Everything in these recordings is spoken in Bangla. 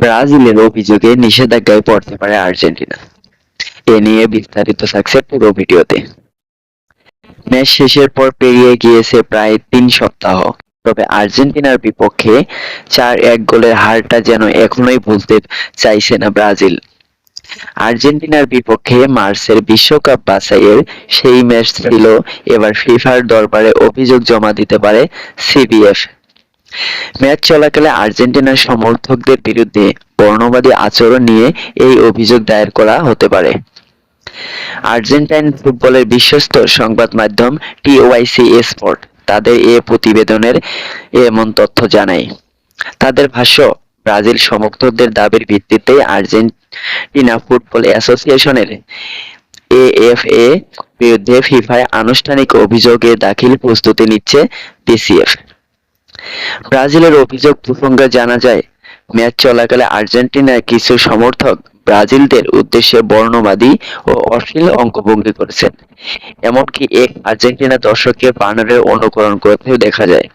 ব্রাজিলের অভিযোগে নিষেধাজ্ঞায় পড়তে পারে আর্জেন্টিনা। এ নিয়ে বিস্তারিত থাকছে পুরো ভিডিওতে। ম্যাচ শেষের পর পেরিয়ে গিয়েছে প্রায় তিন সপ্তাহ। তবে আর্জেন্টিনার বিপক্ষে চার এক গোলের হারটা যেন এখনোই ভুলতে চাইছে না ব্রাজিল। আর্জেন্টিনার বিপক্ষে মার্চের বিশ্বকাপ বাছাইয়ের সেই ম্যাচ ছিল। এবার ফিফার দরবারে অভিযোগ জমা দিতে পারে সিবিএফ ম্যাচ চলাকালে আর্জেন্টিনার সমর্থকদের বিরুদ্ধে বর্ণবাদী আচরণ নিয়ে এই অভিযোগ দায়ের করা হতে পারে। আর্জেন্টাইন ফুটবলের বিশ্বস্ত সংবাদ মাধ্যম টিওয়াইসি স্পোর্ট তাদের এ প্রতিবেদনের এমন তথ্য জানায়। তাদের ভাষ্য, ব্রাজিল সমর্থকদের দাবির ভিত্তিতে আর্জেন্টিনা ফুটবল অ্যাসোসিয়েশনের এএফএ বিরুদ্ধে ফিফায় আনুষ্ঠানিক অভিযোগে দাখিল প্রস্তুতি নিচ্ছে বিসিএফ ব্রাজিলের অভিযোগ প্রসঙ্গে জানা যায়, ম্যাচ চলাকালে আর্জেন্টিনার কিছু সমর্থক ব্রাজিলদের উদ্দেশ্যে বর্ণবাদী ও অশ্লীল অঙ্গভঙ্গি করেছেন। এমনকি এক আর্জেন্টিনা দর্শককে বানরের অনুকরণ করতেও দেখা যায়।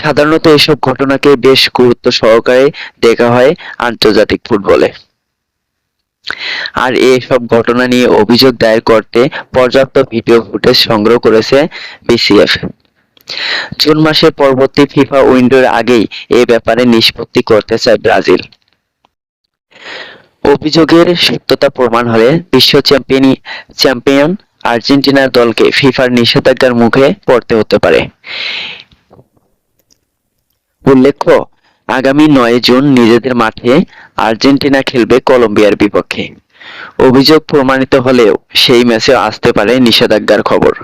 সাধারণত এসব ঘটনাকে বেশ গুরুত্ব সহকারে দেখা হয় আন্তর্জাতিক ফুটবলে। আর এসব ঘটনা নিয়ে অভিযোগ দায়ের করতে পর্যাপ্ত ভিডিও ফুটেজ সংগ্রহ করেছে বিসিএফ। জুন মাসের পরবর্তী ফিফা উইন্ডোর আগেই এ ব্যাপারে নিষ্পত্তি করতে চায় ব্রাজিল। অভিযোগের সত্যতা প্রমাণ হলে বিশ্ব চ্যাম্পিয়ন চ্যাম্পিয়ন আর্জেন্টিনার দলকে ফিফার নিষেধাজ্ঞার মুখে পড়তে হতে পারে। উল্লেখ্য, আগামী নয় জুন নিজেদের মাঠে আর্জেন্টিনা খেলবে কলম্বিয়ার বিপক্ষে। অভিযোগ প্রমাণিত হলেও সেই ম্যাচে আসতে পারে নিষেধাজ্ঞার খবর।